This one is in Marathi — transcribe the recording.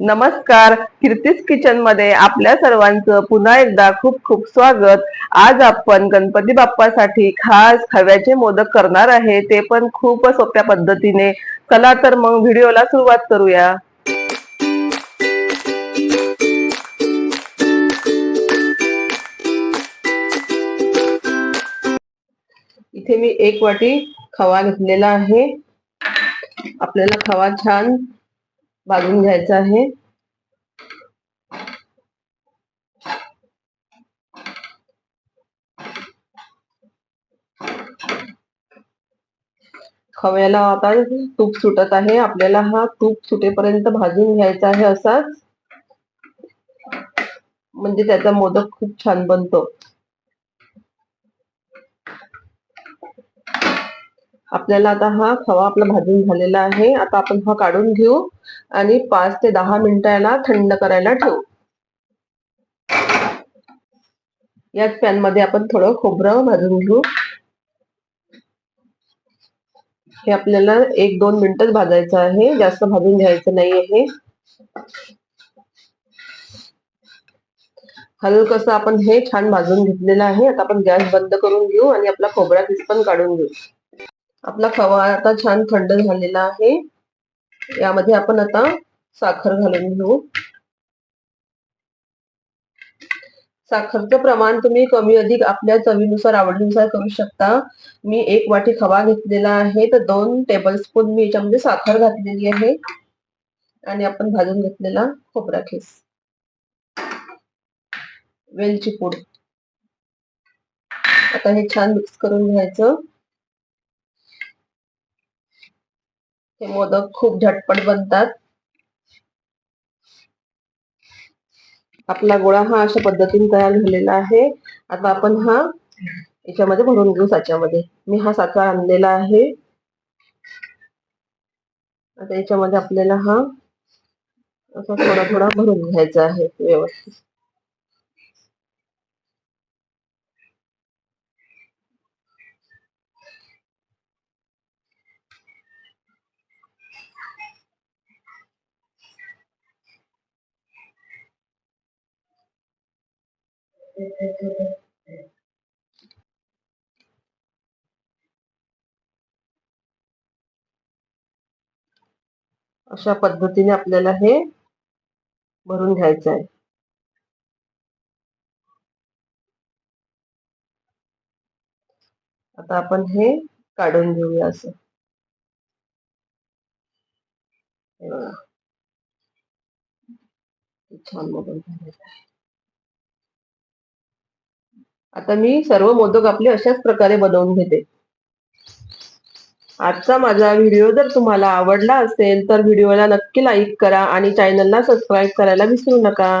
नमस्कार कीर्तीस किचनमध्ये आपल्या सर्वांचं पुन्हा एकदा खूप खूप स्वागत. आज आपण गणपती बाप्पासाठी खास खव्याचे मोदक करणार आहे ते पण खूप सोप्या पद्धतीने. चला तर मग व्हिडिओला सुरुवात करूया. इथे मी एक वाटी खवा घेतलेला आहे. आपल्याला खवा छान भाजून घ्यायचं आहे. खव्याला आता तूप सुटत आहे. आपल्याला हा तूप सुटेपर्यंत भाजून घ्यायचा आहे असाच. म्हणजे त्याचा मोदक खूप छान बनतो. आपल्याला आता हा खवा आपला भाजून झालेला आहे. आता आपण हा काढून घेऊ आणि पाच ते दहा मिनिटाला थंड करायला ठेवू. याच पॅनमध्ये आपण थोडं खोबरं भाजून घेऊ. हे आपल्याला एक दोन मिनिटच भाजायचं आहे. जास्त भाजून घ्यायचं नाही आहे. हलकस आपण हे छान भाजून घेतलेलं आहे. आता आपण गॅस बंद करून घेऊ आणि आपला खोबरा किस पण काढून घेऊ. आपला खवा आता छान थंड झालेला आहे. यामध्ये आपण आता साखर घालून घेऊ. साखरचं प्रमाण तुम्ही कमी अधिक आपल्या चवीनुसार आवडीनुसार करू शकता. मी एक वाटी खवा घेतलेला आहे तर दोन टेबल स्पून मी याच्यामध्ये साखर घातलेली आहे. आणि आपण भाजून घेतलेला खोबरा खेस. वेलची पूड. आता हे छान मिक्स करून घ्यायचं. हे मोदक खूप झटपट बनतात. आपला गोळा हा अशा पद्धतीने तयार झालेला आहे. आता आपण हा याच्यामध्ये भरून घेऊ साच्यामध्ये. मी हा साचा आणलेला आहे. आता याच्यामध्ये आपल्याला हा असा थोडा थोडा भरून घ्यायचा आहे व्यवस्थित. अशा पद्धतीने आपल्याला हे भरून घ्यायचं आहे. आता आपण हे काढून घेऊया असं. छान मधून झालेलं आहे. आता मी सर्व मोदक आपले अशाच प्रकारे बनवून घेते. आजचा माझा व्हिडिओ जर तुम्हाला आवडला असेल तर व्हिडिओला नक्की लाईक करा आणि चॅनलला सबस्क्राईब करायला विसरू नका.